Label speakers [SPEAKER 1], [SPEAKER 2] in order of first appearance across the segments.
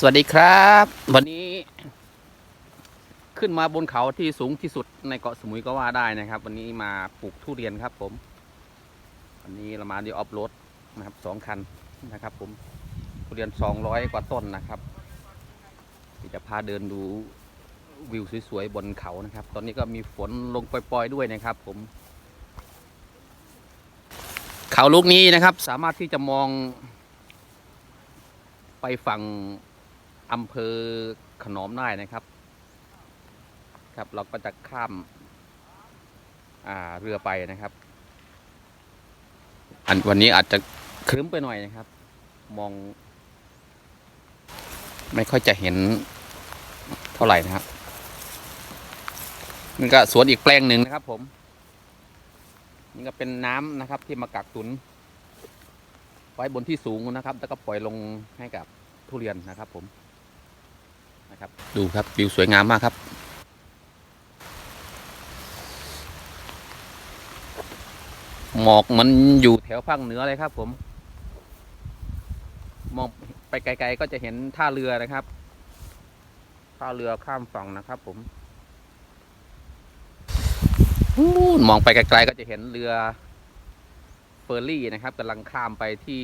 [SPEAKER 1] สวัสดีครับ วันนี้ขึ้นมาบนเขาที่สูงที่สุดในเกาะสมุยก็ว่าได้นะครับ วันนี้มาปลูกทุเรียนครับ ผม วันนี้เรามาดีออฟโรดนะครับสองคันนะครับ ผมทุเรียนสองร้อยกว่าต้นนะครับจะพาเดินดูวิวสวยๆบนเขานะครับ ตอนนี้ก็มีฝนลงปล่อยๆด้วยนะครับ ผม เขาลูกนี้นะครับ สามารถที่จะมองไปฝั่ง อำเภอขนอมได้นะครับ ครับเราก็จะข้ามเรือไปนะครับ อันวันนี้อาจจะครึ้มไปหน่อยนะครับ มอง ไม่ค่อยจะเห็นเท่าไหร่นะครับนี่ก็สวนอีกแปลงหนึ่งนะครับ ผม นี่ก็เป็นน้ำนะครับ ที่มากักตุน ไว้บนที่สูงนะครับ แล้วก็ปล่อยลงให้กับทุเรียนนะครับผม นะครับ ดูครับวิวสวยงามมากครับ หมอกมันอยู่แถวภาคเหนือเลยครับ ผม มองไปไกล ๆ ก็จะเห็นท่าเรือนะครับ ท่าเรือข้ามฝั่งนะครับ ผมมองไปไกลๆก็จะเห็นเรือเฟอร์รี่นะครับกำลังข้ามไปที่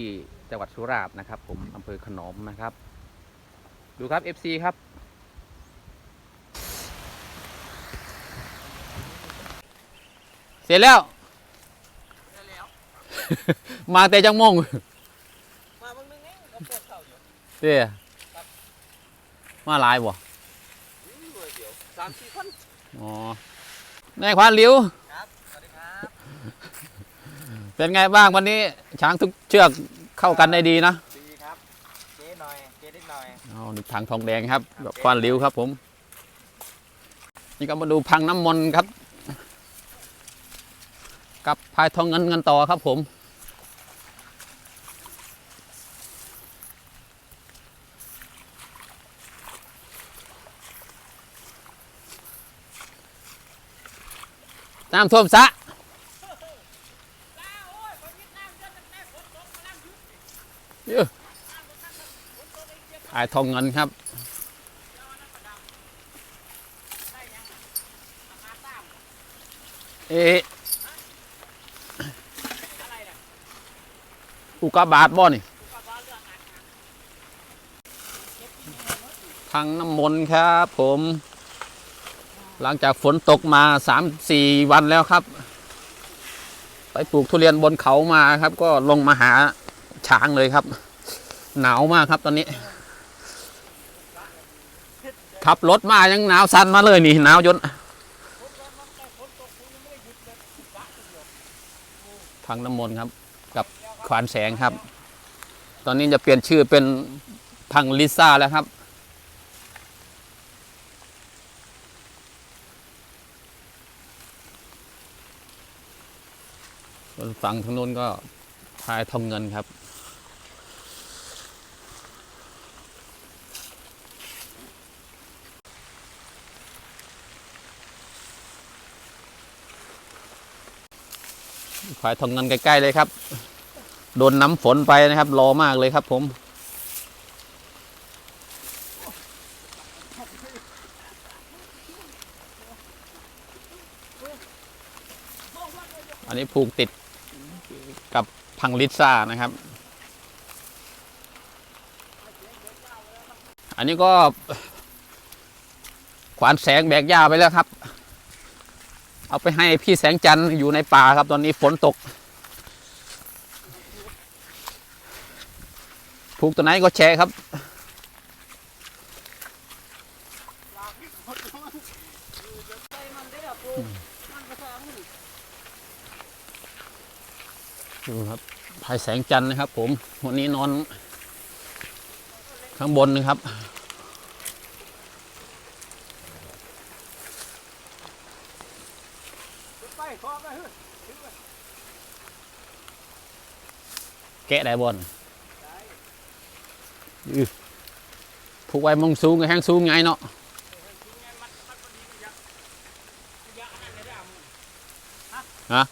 [SPEAKER 1] จังหวัดสุราษฎร์นะครับ ผมอำเภอขนอมนะครับ ดูครับ FC ครับ เสร็จแล้วมาแต่จังมง
[SPEAKER 2] มาบางนึงเองก็ปวดเข่าอยู่
[SPEAKER 1] เต้มาหลายบ่
[SPEAKER 2] นี่เลยเดี๋ยวสามสี่คน
[SPEAKER 1] อ๋อในายควานหลิว
[SPEAKER 2] ครับสวัสดีครับ
[SPEAKER 1] เป็นไงบ้างวันนี้ช้างทุกเชือกเข้ากันได้ดีนะ
[SPEAKER 2] ดีครับเจ๊หน่อยเจ๊นิดหน่อย
[SPEAKER 1] เอานี่ทางทองแดงครับแบบควานหลิวครับผม นี่ก็มาดูพังน้ำมนต์ครับ กับพายทองเงินเงินต่อครับผม น้ำท่วมสระเยอะพายทองเงินครับเอ๊ะ อุกาบาตบ่นี่ทางน้ำมนต์ครับผม หลังจากฝนตกมาสามสี่วันแล้วครับ ไปปลูกทุเรียนบนเขามาครับ ก็ลงมาหาช้างเลยครับ หนาวมากครับตอนนี้ขับรถมายังหนาวสั่นมาเลยนี่หนาวจนพังน้ำมนต์ครับ กับ ขวานแสงครับ ตอนนี้จะเปลี่ยนชื่อเป็นพังลิซ่าแล้วครับ ส่วนฝั่งทางโน้นก็พายทองเงินครับพายทองเงินใกล้ๆเลยครับ โดนน้ำฝนไปนะครับ รอมากเลยครับผม อันนี้ผูกติดกับพังลิซ่านะครับ อันนี้ก็ขวานแสงแบกหญ้าไปแล้วครับ เอาไปให้พี่แสงจันทร์อยู่ในป่าครับ ตอนนี้ฝนตก ผูกตัวไหนก็แชร์ครับ ดูครับภายแสงจันทร์นะครับ ผม วันนี้นอน ข้างบนนะครับ
[SPEAKER 2] เฮ้ย
[SPEAKER 1] แกะได้บน ผูกไว้มองสูงกับแห้งสูงไงเนาะฮะ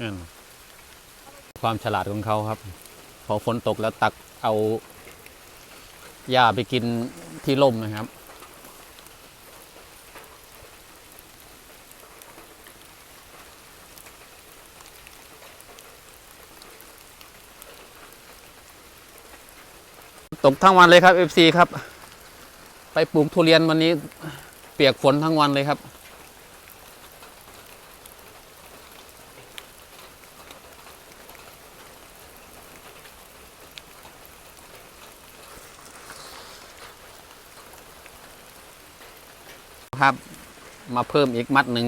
[SPEAKER 1] นั่นความฉลาดของเขาครับ พอฝนตกแล้วตักเอาหญ้าไปกินที่ร่มนะครับ ตกทั้งวันเลยครับ FC ครับ ไปปลูกทุเรียนวันนี้ เปียกฝนทั้งวันเลยครับ ครับ มาเพิ่มอีกมัดหนึ่ง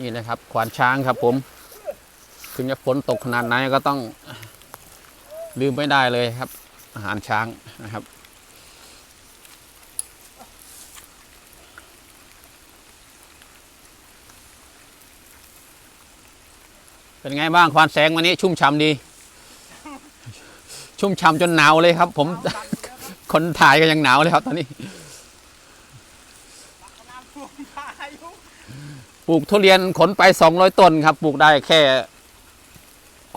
[SPEAKER 1] นี่นะครับขวานช้างครับผม ถึงจะฝนตกขนาดไหนก็ต้องลืมไม่ได้เลยครับ อาหารช้างนะครับ เป็นไงบ้างควานแสงวันนี้ชุ่มฉ่ำดี ชุ่มฉ่ำจนหนาวเลยครับ ผมคนถ่ายก็ยังหนาวเลยครับตอนนี้
[SPEAKER 2] น้ำท่วมพายุ
[SPEAKER 1] ปลูกทุเรียนขนไปสองร้อยต้นครับ ปลูกได้แค่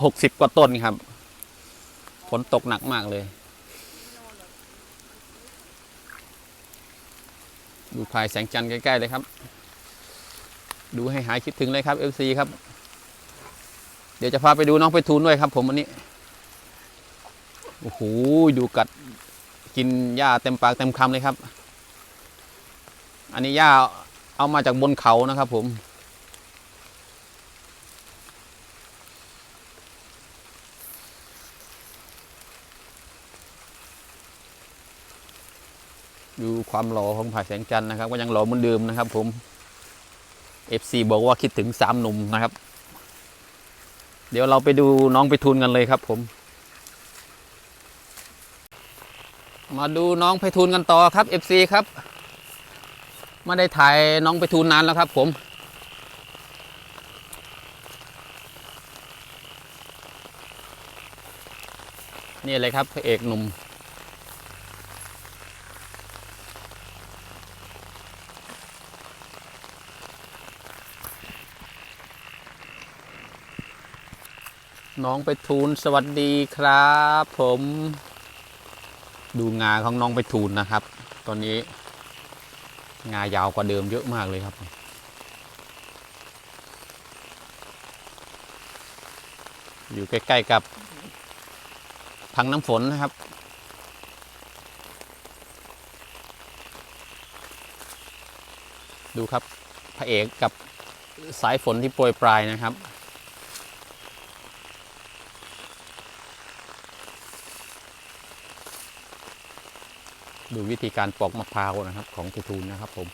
[SPEAKER 1] หกสิบกว่าต้นครับฝนตกหนักมากเลย ดูพายแสงจันทร์ใกล้ ๆ เลยครับ ดูให้หายคิดถึงเลยครับเอฟซีครับ เดี๋ยวจะพาไปดูน้องไปทูนด้วยครับ ผมวันนี้โอ้โหดูกัดกินหญ้าเต็มปากเต็มคำเลยครับ อันนี้หญ้าเอามาจากบนเขานะครับผม ดูความหล่อของผ่าแสงจันทร์นะครับ ก็ยังหล่อเหมือนเดิมนะครับผม FC บอกว่าคิดถึงสามหนุ่มนะครับ เดี๋ยวเราไปดูน้องไปทุนกันเลยครับผม มาดูน้องไปทุนกันต่อครับ FC ครับ ไม่ได้ถ่ายน้องไปทูนนานแล้วครับผม นี่เลยครับพระเอกหนุ่ม น้องไปทูนสวัสดีครับ ผม ดูงาของน้องไปทูนนะครับ ตอนนี้ งายาวกว่าเดิมเยอะมากเลยครับ อยู่ใกล้ๆกับพังน้ำฝนนะครับดูครับพระเอกกับสายฝนที่โปรยปลายนะครับ ดูวิธีการปอกมะพร้าวนะครับของพิทูลนะครับผม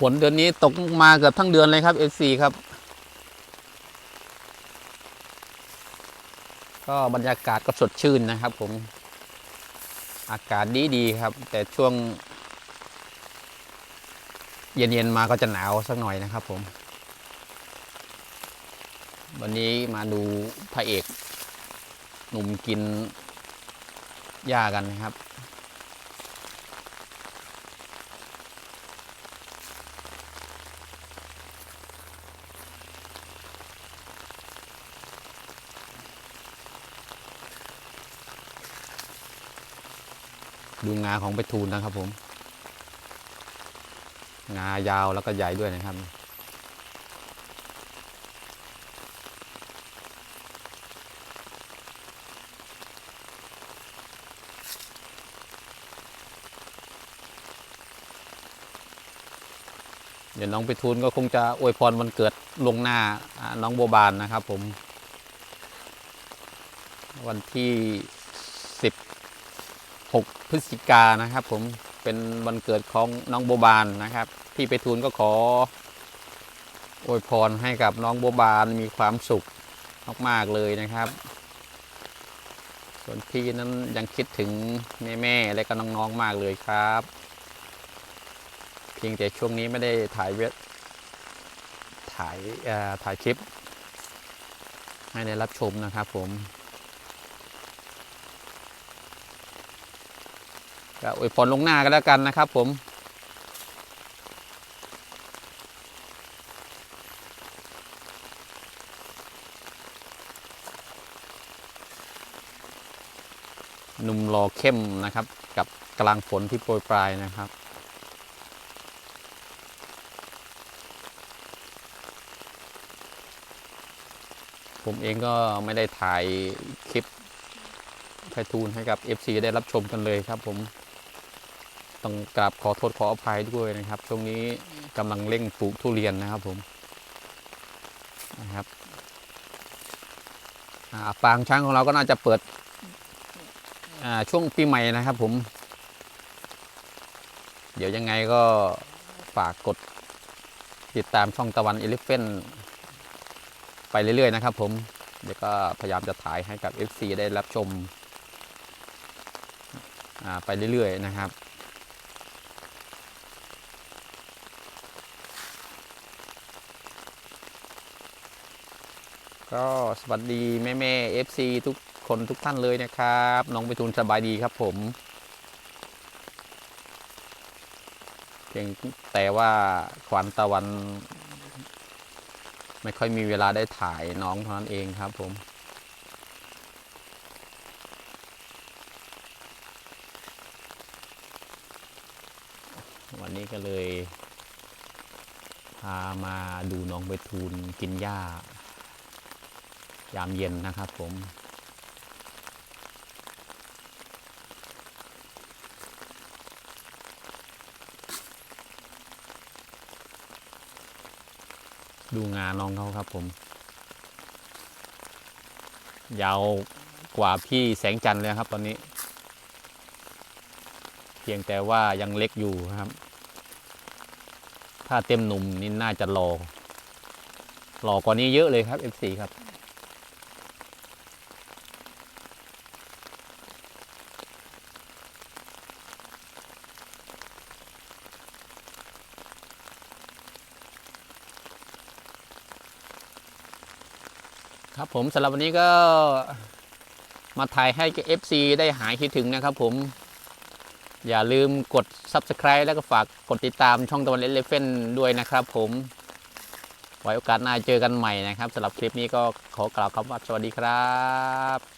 [SPEAKER 1] ฝนเดือนนี้ตกมาเกือบทั้งเดือนเลยครับ FC ครับ ก็บรรยากาศก็สดชื่นนะครับ ผม อากาศดีดีครับ แต่ช่วง เย็นๆมาก็จะหนาวสักหน่อยนะครับ ผม วันนี้มาดูพระเอก หนุ่มกินหญ้ากันนะครับ ดูงาของไปทูลนะครับผม งายาวแล้วก็ใหญ่ด้วยนะครับเดี๋ยวน้องไปทูลก็คงจะอวยพรวันเกิดลงหน้าอ่าน้องโบบานนะครับผม วันที่สิบ 6 พฤศจิกานะครับ ผมเป็นวันเกิดของน้องโบบานนะครับ พี่ไปทูลก็ขออวยพรให้กับน้องโบบานมีความสุขมากๆเลยนะครับ ส่วนพี่นั้นยังคิดถึงแม่ๆและก็น้องๆมากเลยครับ เพียงแต่ช่วงนี้ไม่ได้ถ่ายเวทถ่ายอ่อถ่ายคลิปให้ได้รับชมนะครับผม ก็อวยพรลงหน้ากันแล้วกันนะครับ ผมหนุ่มรอเข้มนะครับ กับกลางฝนที่โปรยปลายนะครับผมเองก็ไม่ได้ถ่ายคลิปไพทูลให้กับ FC ได้รับชมกันเลยครับผม ต้องกราบขอโทษขออภัยด้วยนะครับ ช่วงนี้กำลังเร่งปลูกทุเรียนนะครับผมนะครับอ่าปางช้างของเราก็น่าจะเปิดช่วงปีใหม่นะครับผม เดี๋ยวยังไงก็ฝากกดติดตามช่องตะวันเอลิเฟนไปเรื่อย ๆ นะครับผม เดี๋ยวก็พยายามจะถ่ายให้กับ FC ได้รับชมไปเรื่อย ๆ นะครับ ก็สวัสดีแม่แม่เอฟซีทุกคนทุกท่านเลยนะครับ น้องไปทูลสบายดีครับผมเพียงแต่ว่าขวัญตะวัน ไม่ค่อยมีเวลาได้ถ่ายน้องเท่านั้นเองครับผมวันนี้ก็เลย พามาดูน้องไปทูลกินหญ้า ยามเย็นนะครับผม ดูงานน้องเขาครับผม ยาวกว่าพี่แสงจันทร์เลยครับตอนนี้ เพียงแต่ว่ายังเล็กอยู่ครับ ถ้าเต็มหนุ่มนี่น่าจะรอหล่อกว่านี้เยอะเลยครับ F4 ครับ ครับผมสำหรับวันนี้ก็มาถ่ายให้ FC ได้หายคิดถึงนะครับผม อย่าลืมกด Subscribe แล้วก็ฝากกดติดตามช่องตะวันเอเลเฟนด้วยนะครับผมไว้โอกาสหน้าเจอกันใหม่นะครับสำหรับคลิปนี้ก็ขอกล่าวคำว่าสวัสดีครับ